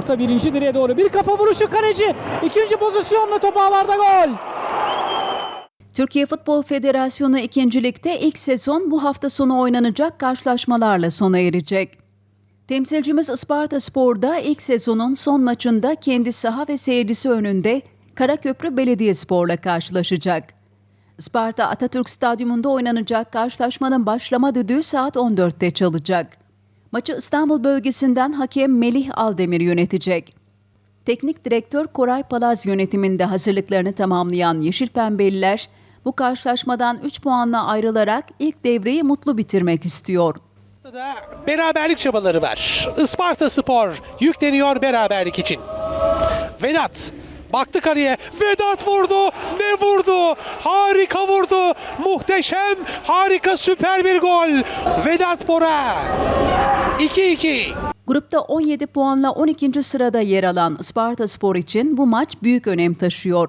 tarafta birinci direğe doğru bir kafa vuruşu kaleci. İkinci pozisyonla top ağlarda gol. Türkiye Futbol Federasyonu 2. Lig'de ilk sezon bu hafta sonu oynanacak karşılaşmalarla sona erecek. Temsilcimiz Isparta Spor'da ilk sezonun son maçında kendi saha ve seyircisi önünde Karaköprü Belediyespor'la karşılaşacak. Isparta Atatürk Stadyumunda oynanacak karşılaşmanın başlama düdüğü saat 14'te çalacak. Maçı İstanbul bölgesinden hakem Melih Aldemir yönetecek. Teknik direktör Koray Palaz yönetiminde hazırlıklarını tamamlayan Yeşil Pembeliler bu karşılaşmadan 3 puanla ayrılarak ilk devreyi mutlu bitirmek istiyor. beraberlik çabaları var. Isparta Spor yükleniyor beraberlik için. Vedat baktı kaleye. Vedat vurdu. Ne vurdu? Harika vurdu. Muhteşem, harika, süper bir gol. Vedat Bora. 2-2. Grupta 17 puanla 12. sırada yer alan Isparta Spor için bu maç büyük önem taşıyor.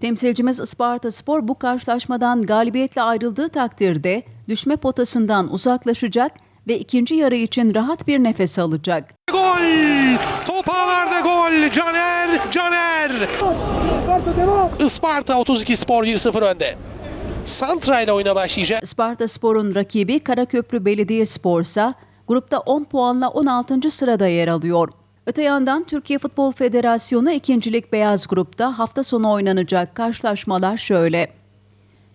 Temsilcimiz Isparta Spor bu karşılaşmadan galibiyetle ayrıldığı takdirde düşme potasından uzaklaşacak ve ikinci yarı için rahat bir nefes alacak. Gol! Top ağlarda gol. Caner, Caner. Isparta 32 Spor 1-0 önde. Santra ile oyuna başlayacak. Isparta Spor'un rakibi Karaköprü Belediyespor ise grupta 10 puanla 16. sırada yer alıyor. Öte yandan Türkiye Futbol Federasyonu 2. Lig Beyaz Grup'ta hafta sonu oynanacak karşılaşmalar şöyle.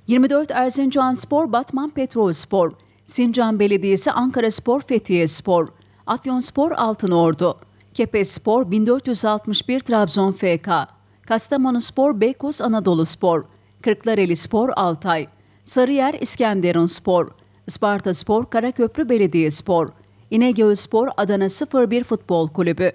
24 Erzincan Spor, Batman Petrol Spor, Sincan Belediyesi Ankara Spor, Fethiye Spor, Afyon Spor, Altınordu, Kepez Spor, 1461 Trabzon FK, Kastamonu Spor, Beykoz Anadolu Spor, Kırklareli Spor, Altay, Sarıyer İskenderun Spor, Isparta Spor, Karaköprü Belediyespor, İnegöl Spor, Adana 01 Futbol Kulübü.